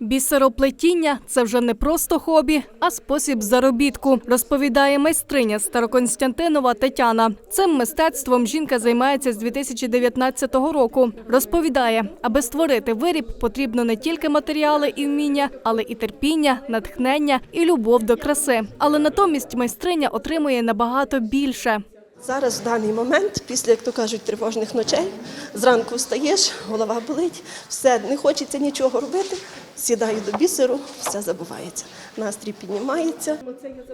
Бісероплетіння це вже не просто хобі, а спосіб заробітку, розповідає майстриня Староконстянтинова Тетяна. Цим мистецтвом жінка займається з 2019 року. Розповідає, аби створити виріб, потрібно не тільки матеріали і вміння, але і терпіння, натхнення і любов до краси. Але натомість майстриня отримує набагато більше. Зараз в даний момент, після, як то кажуть, тривожних ночей, зранку встаєш, голова болить, все, не хочеться нічого робити, сідаю до бісеру, все забувається. Настрій піднімається.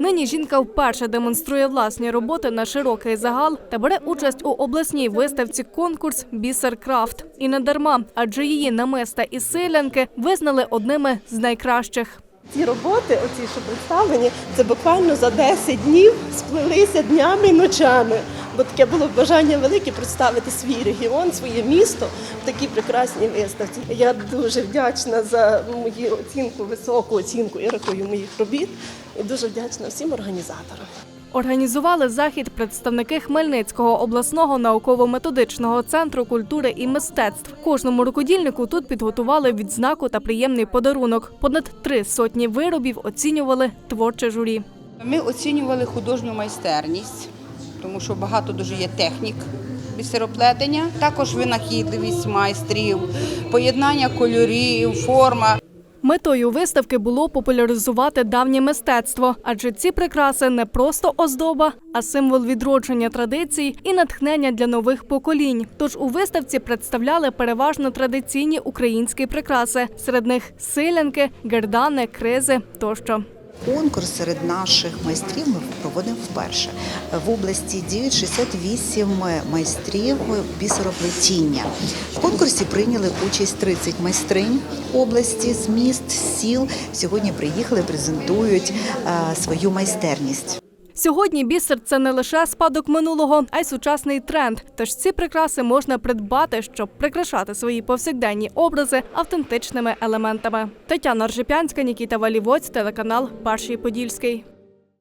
Нині жінка вперше демонструє власні роботи на широкий загал та бере участь у обласній виставці конкурс Бісер Крафт. І не дарма, адже її намиста і силянки визнали одними з найкращих. Ці роботи, оці, що представлені, це буквально за 10 днів сплелися днями і ночами. Бо таке було бажання велике представити свій регіон, своє місто в такій прекрасній виставці. Я дуже вдячна за мою оцінку, високу оцінку і рахую моїх робіт. І дуже вдячна всім організаторам. Організували захід представники Хмельницького обласного науково-методичного центру культури і мистецтв. Кожному рукодільнику тут підготували відзнаку та приємний подарунок. Понад три сотні виробів оцінювали творче журі. Ми оцінювали художню майстерність, тому що багато дуже є технік бісероплетення, також винахідливість майстрів, поєднання кольорів, форма. Метою виставки було популяризувати давнє мистецтво, адже ці прикраси не просто оздоба, а символ відродження традицій і натхнення для нових поколінь. Тож у виставці представляли переважно традиційні українські прикраси. Серед них силянки, гердани, кризи тощо. Конкурс серед наших майстрів ми проводимо вперше. В області діють 68 майстрів бісероплетіння. В конкурсі прийняли участь 30 майстринь області з міст, сіл. Сьогодні приїхали, презентують е, свою майстерність. Сьогодні бісер це не лише спадок минулого, а й сучасний тренд. Тож ці прикраси можна придбати, щоб прикрашати свої повсякденні образи автентичними елементами. Тетяна Ржепянська, Нікіта Валівоць, телеканал Перший Подільський.